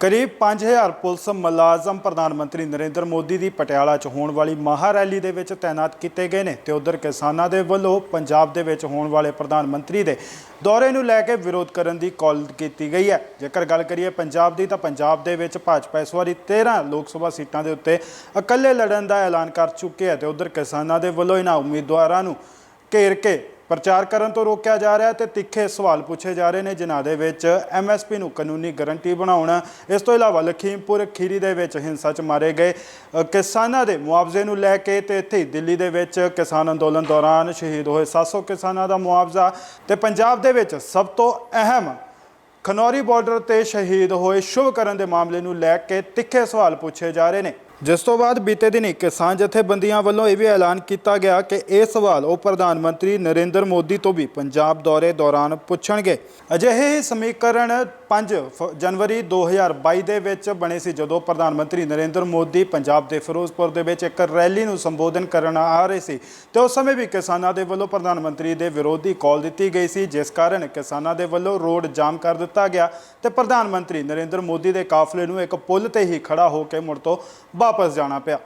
ਕਰੀਬ 5000 ਪੁਲਿਸ ਮੁਲਾਜ਼ਮ ਪ੍ਰਧਾਨ ਮੰਤਰੀ ਨਰਿੰਦਰ ਮੋਦੀ ਦੀ ਪਟਿਆਲਾ 'ਚ ਹੋਣ ਵਾਲੀ ਮਹਾ ਰੈਲੀ ਦੇ ਵਿੱਚ ਤਾਇਨਾਤ ਕੀਤੇ ਗਏ ਨੇ ਤੇ ਉਧਰ ਕਿਸਾਨਾਂ ਦੇ ਵੱਲੋਂ ਪੰਜਾਬ ਦੇ ਵਿੱਚ ਹੋਣ ਵਾਲੇ ਪ੍ਰਧਾਨ ਮੰਤਰੀ ਦੇ ਦੌਰੇ ਨੂੰ ਲੈ ਕੇ ਵਿਰੋਧ ਕਰਨ ਦੀ ਕਾਲ ਕੀਤੀ ਗਈ ਹੈ। ਜੇਕਰ ਗੱਲ ਕਰੀਏ ਪੰਜਾਬ ਦੀ ਤਾਂ ਪੰਜਾਬ ਦੇ ਵਿੱਚ ਭਾਜਪਾ ਇਸ ਵਾਰੀ 13 ਲੋਕ ਸਭਾ ਸੀਟਾਂ ਦੇ ਉੱਤੇ ਇਕੱਲੇ ਲੜਨ ਦਾ ਐਲਾਨ ਕਰ ਚੁੱਕੇ ਹੈ ਤੇ ਉਧਰ ਕਿਸਾਨਾਂ ਦੇ ਵੱਲੋਂ ਇਹਨਾਂ ਉਮੀਦਵਾਰਾਂ ਨੂੰ ਘੇਰ ਕੇ ਪ੍ਰਚਾਰ ਕਰਨ ਤੋਂ ਰੋਕਿਆ ਜਾ ਰਿਹਾ ਹੈ ਤੇ ਤਿੱਖੇ ਸਵਾਲ ਪੁੱਛੇ ਜਾ ਰਹੇ ਨੇ, ਜਿਨ੍ਹਾਂ ਦੇ ਵਿੱਚ ਐਮਐਸਪੀ ਨੂੰ ਕਾਨੂੰਨੀ ਗਾਰੰਟੀ ਬਣਾਉਣ, ਇਸ ਤੋਂ ਇਲਾਵਾ ਲਖੀਮਪੁਰ ਖੀਰੀ ਦੇ ਵਿੱਚ ਹਿੰਸਾ 'ਚ ਮਾਰੇ ਗਏ ਕਿਸਾਨਾਂ ਦੇ ਮੁਆਵਜ਼ੇ ਨੂੰ ਲੈ ਕੇ ਤੇ ਇੱਥੇ ਦਿੱਲੀ ਦੇ ਵਿੱਚ ਕਿਸਾਨ ਅੰਦੋਲਨ ਦੌਰਾਨ ਸ਼ਹੀਦ ਹੋਏ 700 ਕਿਸਾਨਾਂ ਦਾ ਮੁਆਵਜ਼ਾ ਤੇ ਪੰਜਾਬ ਦੇ ਵਿੱਚ ਸਭ ਤੋਂ ਅਹਿਮ ਖਨੌਰੀ ਬਾਰਡਰ ਤੇ ਸ਼ਹੀਦ ਹੋਏ ਸ਼ੁਭ ਕਰਨ ਦੇ ਮਾਮਲੇ ਨੂੰ ਲੈ ਕੇ ਤਿੱਖੇ ਸਵਾਲ ਪੁੱਛੇ ਜਾ ਰਹੇ ਨੇ। ਜਿਸ ਤੋਂ ਬਾਅਦ ਬੀਤੇ ਦਿਨੀ ਕਿਸਾਨ ਜਥੇਬੰਦੀਆਂ ਵੱਲੋਂ ਇਹ ਵੀ ਐਲਾਨ ਕੀਤਾ ਗਿਆ ਕਿ ਇਹ ਸਵਾਲ ਉਹ ਪ੍ਰਧਾਨ ਮੰਤਰੀ ਨਰਿੰਦਰ ਮੋਦੀ ਤੋਂ ਵੀ ਪੰਜਾਬ ਦੌਰੇ ਦੌਰਾਨ ਪੁੱਛਣਗੇ। ਅਜਿਹੇ ਹੀ ਸਮੀਕਰਨ 5 ਫ- ਜਨਵਰੀ 2022 ਦੇ ਵਿੱਚ ਬਣੇ ਸੀ, ਜਦੋਂ ਪ੍ਰਧਾਨ ਮੰਤਰੀ ਨਰਿੰਦਰ ਮੋਦੀ ਪੰਜਾਬ ਦੇ ਫਿਰੋਜ਼ਪੁਰ ਦੇ ਵਿੱਚ ਇੱਕ ਰੈਲੀ ਨੂੰ ਸੰਬੋਧਨ ਕਰਨ ਆ ਰਹੇ ਸੀ ਤੇ ਉਸ ਸਮੇਂ ਵੀ ਕਿਸਾਨਾਂ ਦੇ ਵੱਲੋਂ ਪ੍ਰਧਾਨ ਮੰਤਰੀ ਦੇ ਵਿਰੋਧੀ ਕਾਲ ਦਿੱਤੀ ਗਈ ਸੀ, ਜਿਸ ਕਾਰਨ ਕਿਸਾਨਾਂ ਦੇ ਵੱਲੋਂ ਰੋਡ ਜਾਮ ਕਰ ਦਿੱਤਾ ਗਿਆ ਤੇ ਪ੍ਰਧਾਨ ਮੰਤਰੀ ਨਰਿੰਦਰ ਮੋਦੀ ਦੇ ਕਾਫਲੇ ਨੂੰ ਇੱਕ ਪੁਲ ਤੇ ਹੀ ਖੜਾ ਹੋ ਕੇ ਮੁੜ ਤੋਂ ਵਾਪਸ ਜਾਣਾ ਪਿਆ।